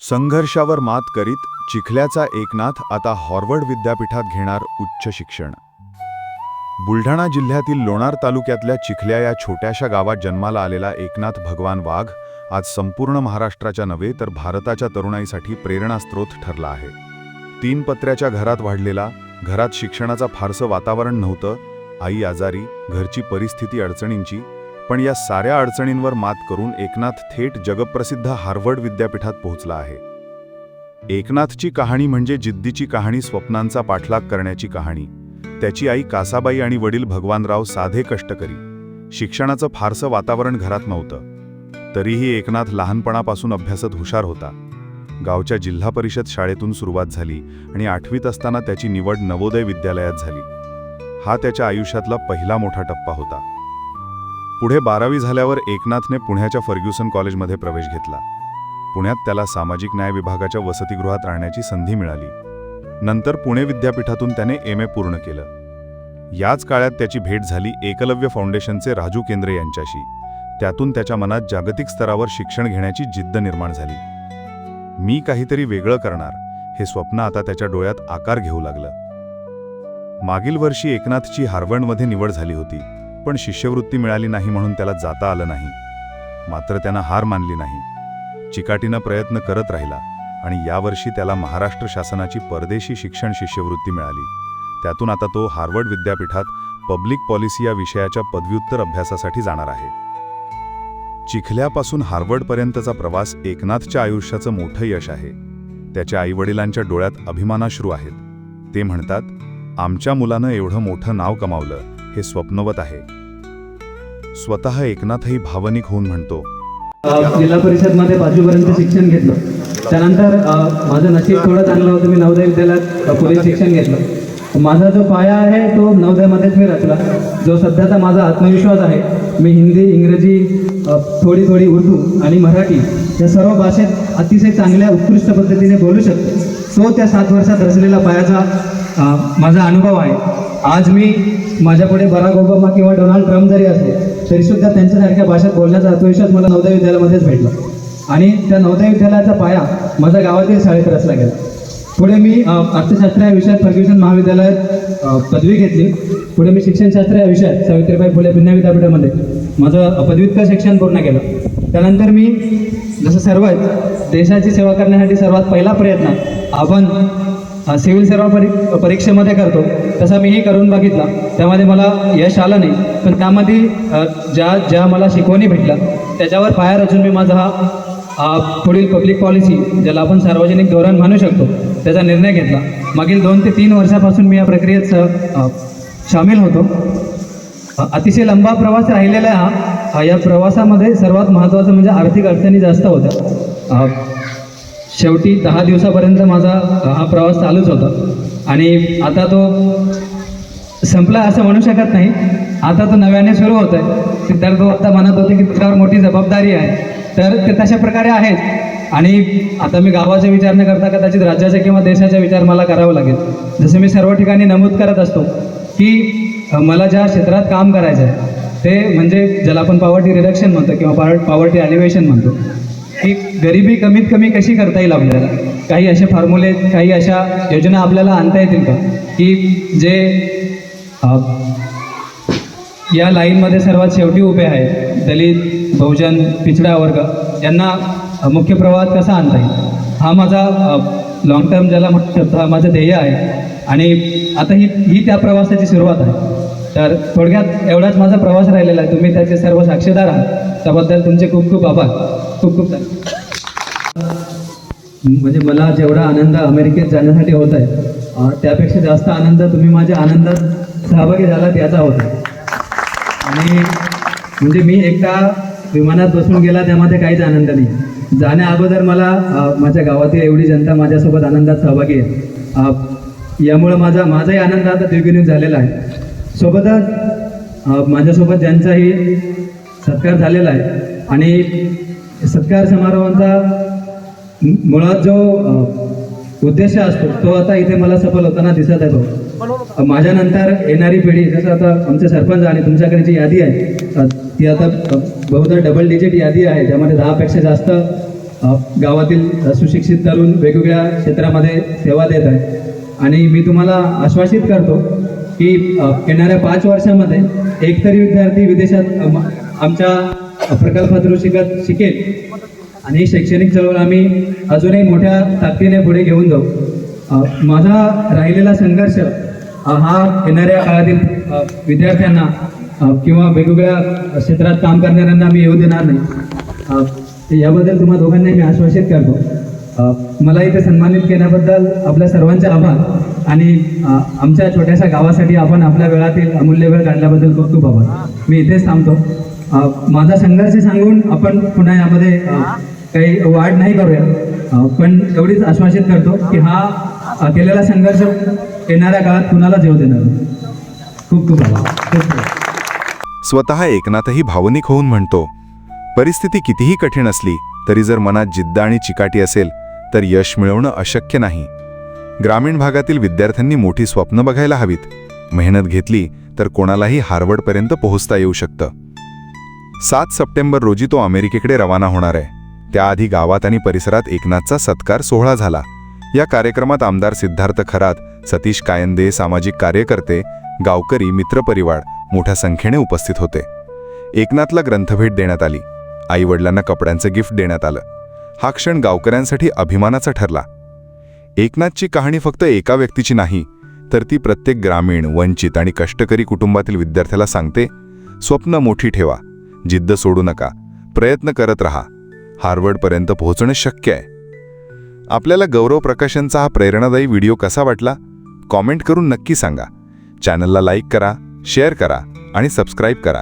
संघर्षावर मात करीत चिखल्याचा एकनाथ आता हॉर्वर्ड विद्यापीठात घेणार उच्च शिक्षण. बुलढाणा जिल्ह्यातील लोणार तालुक्यातल्या चिखल्या या छोट्याशा गावात जन्माला आलेला एकनाथ भगवान वाघ आज संपूर्ण महाराष्ट्राच्या नव्हे तर भारताच्या तरुणाईसाठी प्रेरणास्त्रोत ठरला आहे. तीन पत्र्याच्या घरात वाढलेला घरात शिक्षणाचं फारसं वातावरण नव्हतं आई आजारी घरची परिस्थिती अडचणींची पण या साऱ्या अडचणींवर मात करून एकनाथ थेट जगप्रसिद्ध हार्वर्ड विद्यापीठात पोहोचला आहे. एकनाथची कहाणी म्हणजे जिद्दीची कहाणी स्वप्नांचा पाठलाग करण्याची कहाणी. त्याची आई कासाबाई आणि वडील भगवानराव साधे कष्टकरी शिक्षणाचं फारसं वातावरण घरात नव्हतं. तरीही एकनाथ लहानपणापासून अभ्यासात हुशार होता. गावच्या जिल्हा परिषद शाळेतून सुरुवात झाली आणि आठवीत असताना त्याची निवड नवोदय विद्यालयात झाली. हा त्याच्या आयुष्यातला पहिला मोठा टप्पा होता. पुढे बारावी झाल्यावर एकनाथने पुण्याच्या फर्ग्युसन कॉलेजमध्ये प्रवेश घेतला. पुण्यात त्याला सामाजिक न्याय विभागाच्या वसतिगृहात राहण्याची संधी मिळाली. नंतर पुणे विद्यापीठातून त्याने एम ए पूर्ण केलं. याच काळात त्याची भेट झाली एकलव्य फाउंडेशनचे राजू केंद्रे यांच्याशी. त्यातून त्याच्या मनात जागतिक स्तरावर शिक्षण घेण्याची जिद्द निर्माण झाली. मी काहीतरी वेगळं करणार हे स्वप्न आता त्याच्या डोळ्यात आकार घेऊ लागलं. मागील वर्षी एकनाथची हार्वर्डमध्ये निवड झाली होती. पण शिष्यवृत्ती मिळाली नाही म्हणून त्याला जाता आलं नाही. मात्र त्यानं हार मानली नाही. चिकाटीनं प्रयत्न करत राहिला आणि यावर्षी त्याला महाराष्ट्र शासनाची परदेशी शिक्षण शिष्यवृत्ती मिळाली. त्यातून आता तो हार्वर्ड विद्यापीठात पब्लिक पॉलिसी या विषयाच्या पदव्युत्तर अभ्यासासाठी जाणार आहे. चिखल्यापासून हार्वर्डपर्यंतचा प्रवास एकनाथच्या आयुष्याचं मोठं यश आहे. त्याच्या आईवडिलांच्या डोळ्यात अभिमानाश्रू आहेत. ते म्हणतात आमच्या मुलानं एवढं मोठं नाव कमावलं हे स्वप्नवत आहे. स्वतः एकनाथही भावनिक होऊन म्हणतो. जिल्हा परिषदमध्ये पाचवीपर्यंत शिक्षण घेतलं. त्यानंतर माझं नशीब थोडं चांगलं होतं. मी नवोदय विद्यालयात अ, शिक्षण घेतलं. माझा जो पाया आहे तो नवोदयमध्येच मी रचला. जो सध्याचा माझा आत्मविश्वास आहे मी हिंदी इंग्रजी थोडी थोडी उर्दू आणि मराठी या सर्व भाषेत अतिशय चांगल्या उत्कृष्ट पद्धतीने बोलू शकतो. तो त्या सात वर्षात रचलेला पायाचा माझा अनुभव आहे. आज मी माझ्यापुढे बराक ओबामा किंवा डोनाल्ड ट्रम्प जरी असले तरीसुद्धा त्यांच्यासारख्या भाषेत बोलण्याचा आत्मविश्वास मला नवोदय विद्यालयामध्येच भेटला. आणि त्या नवोदय विद्यालयाचा पाया माझ्या गावातील शाळेत रचला गेला. पुढे मी अर्थशास्त्र या विषयात फर्ग्युसन महाविद्यालयात पदवी घेतली. पुढे मी शिक्षणशास्त्र या विषयात सावित्रीबाई फुले पुणे विद्यापीठामध्ये माझं पदव्युत्तर शिक्षण पूर्ण केलं. त्यानंतर मी जसं सर्वच देशाची सेवा करण्यासाठी सर्वात पहिला प्रयत्न आपण सिव्हिल सेवा परी परीक्षेमध्ये करतो. तसा मीही करून बघितला. त्यामध्ये मला यश आलं नाही. पण त्यामध्ये ज्या ज्या मला शिकवणी भेटल्या त्याच्यावर पाया रचून मी माझा हा पुढील पब्लिक पॉलिसी ज्याला आपण सार्वजनिक धोरण म्हणू शकतो त्याचा निर्णय घेतला. मागील दोन ते तीन वर्षापासून मी या प्रक्रियेत स- सामील होतो. अतिशय लंबा प्रवास राहिलेला हा. या प्रवासामध्ये सर्वात महत्त्वाचं म्हणजे आर्थिक अडचणी जास्त होत्या. शेवटी दहा दिवसापर्यंत माझा हा प्रवास चालूच होता. आणि आता तो संपला असं म्हणू शकत नाही. आता तो नव्याने सुरू होत आहे सिद्धार्थ आता म्हणत होते की तुझ्यावर मोठी जबाबदारी आहे. तर ते तशा प्रकारे आहेत. आणि आता मी गावाचा विचार न करता कदाचित राज्याचा किंवा देशाचा विचार मला करावा लागेल. जसं मी सर्व ठिकाणी नमूद करत असतो की मला ज्या क्षेत्रात काम करायचं आहे ते म्हणजे ज्याला आपण पॉवर्टी रिडक्शन म्हणतो किंवा पॉवर्टी अलिव्हेशन म्हणतो. की गरिबी कमीत कमी कशी करता येईल आपल्याला? काही असे फॉर्म्युले काही अशा योजना आपल्याला आणता येतील का? की जे या लाईनमध्ये सर्वात शेवटी उभे आहेत दलित बहुजन पिछडा वर्ग यांना मुख्य प्रवाहात कसा आणता येईल? हा माझा लॉंग टर्म ज्याला म्हणू शकतो हा माझं ध्येय आहे. आणि आता ही ही त्या प्रवासाची सुरुवात आहे. तर थोडक्यात एवढाच माझा प्रवास राहिलेला आहे. तुम्ही त्याचे सर्व साक्षीदार आहात. त्याबद्दल तुमचे खूप खूप आभार. खूप खूप म्हणजे मला जेवढा आनंद अमेरिकेत जाण्यासाठी होत आहे त्यापेक्षा जास्त आनंद तुम्ही माझ्या आनंदात सहभागी झालात याचा होता आणि म्हणजे मी एकटा विमानात बसून गेला त्यामध्ये काहीच आनंद नाही. जाण्या अगोदर मला माझ्या गावातील एवढी जनता माझ्यासोबत आनंदात सहभागी आहे. यामुळं माझा माझाही आनंद आता द्विगुणित झालेला आहे. सोबतच माझ्यासोबत ज्यांचाही सत्कार झालेला आहे आणि सत्कार समारोहांचा मुळात जो उद्देश असतो तो आता इथे मला सफल होताना दिसत आहे भाऊ माझ्यानंतर येणारी पिढी जसं आता आमचे सरपंच आणि तुमच्याकडे जी यादी आहे ती आता बहुधा डबल डिजिट यादी आहे त्यामध्ये दहापेक्षा जास्त गावातील सुशिक्षित तरुण वेगवेगळ्या क्षेत्रामध्ये सेवा देत आहे आणि मी तुम्हाला आश्वासित करतो की येणाऱ्या पाच वर्षामध्ये एकतरी विद्यार्थी विदेशात आमच्या प्रकल्पातून शिकत शिकेल. आणि शैक्षणिक चळवळ आम्ही अजूनही मोठ्या ताकदीने पुढे घेऊन जाऊ. माझा राहिलेला संघर्ष हा येणाऱ्या काळातील विद्यार्थ्यांना किंवा वेगवेगळ्या क्षेत्रात काम करणाऱ्यांना मी येऊ देणार नाही. याबद्दल तुम्हा दोघांनाही मी आश्वासित करतो. मला इथे सन्मानित केल्याबद्दल आपल्या सर्वांचे आभार. आणि आमच्या छोट्याशा गावासाठी आपण आपल्या वेळातील अमूल्य वेळ काढल्याबद्दल खूप खूप आभार. मी इथेच थांबतो. माझा संघर्ष सांगून आपण पुन्हा यामध्ये काही वाढ नाही करूया. पण एवढीच आश्वासित करतो की हा केलेला संघर्ष येणाऱ्या काळात कुणालाच येऊ देणार. खूप खूप. स्वतः एकनाथही भावनिक होऊन म्हणतो परिस्थिती कितीही कठीण असली तरी जर मनात जिद्द आणि चिकाटी असेल तर यश मिळवणं अशक्य नाही. ग्रामीण भागातील विद्यार्थ्यांनी मोठी स्वप्न बघायला हवीत. मेहनत घेतली तर कोणालाही हार्वर्डपर्यंत पोहोचता येऊ शकतं. सात सप्टेंबर रोजी तो अमेरिकेकडे रवाना होणार आहे. त्याआधी गावात आणि परिसरात एकनाथचा सत्कार सोहळा झाला. या कार्यक्रमात आमदार सिद्धार्थ खरात सतीश कायंदे सामाजिक कार्यकर्ते गावकरी मित्रपरिवार मोठ्या संख्येने उपस्थित होते. एकनाथला ग्रंथभेट देण्यात आली. आईवडिलांना कपड्यांचं गिफ्ट देण्यात आलं. हा क्षण गावकऱ्यांसाठी अभिमानाचा ठरला. एकनाथची कहाणी फक्त एका व्यक्तीची नाही तर ती प्रत्येक ग्रामीण वंचित आणि कष्टकरी कुटुंबातील विद्यार्थ्याला सांगते स्वप्न मोठी ठेवा. जिद्द सोडू नका. प्रयत्न करत रहा. हार्वर्डपर्यंत पोहोचणं शक्य आहे. आपल्याला गौरव प्रकाशनचा हा प्रेरणादायी व्हिडिओ कसा वाटला? कॉमेंट करून नक्की सांगा. चॅनलला लाईक करा शेअर करा आणि सबस्क्राईब करा.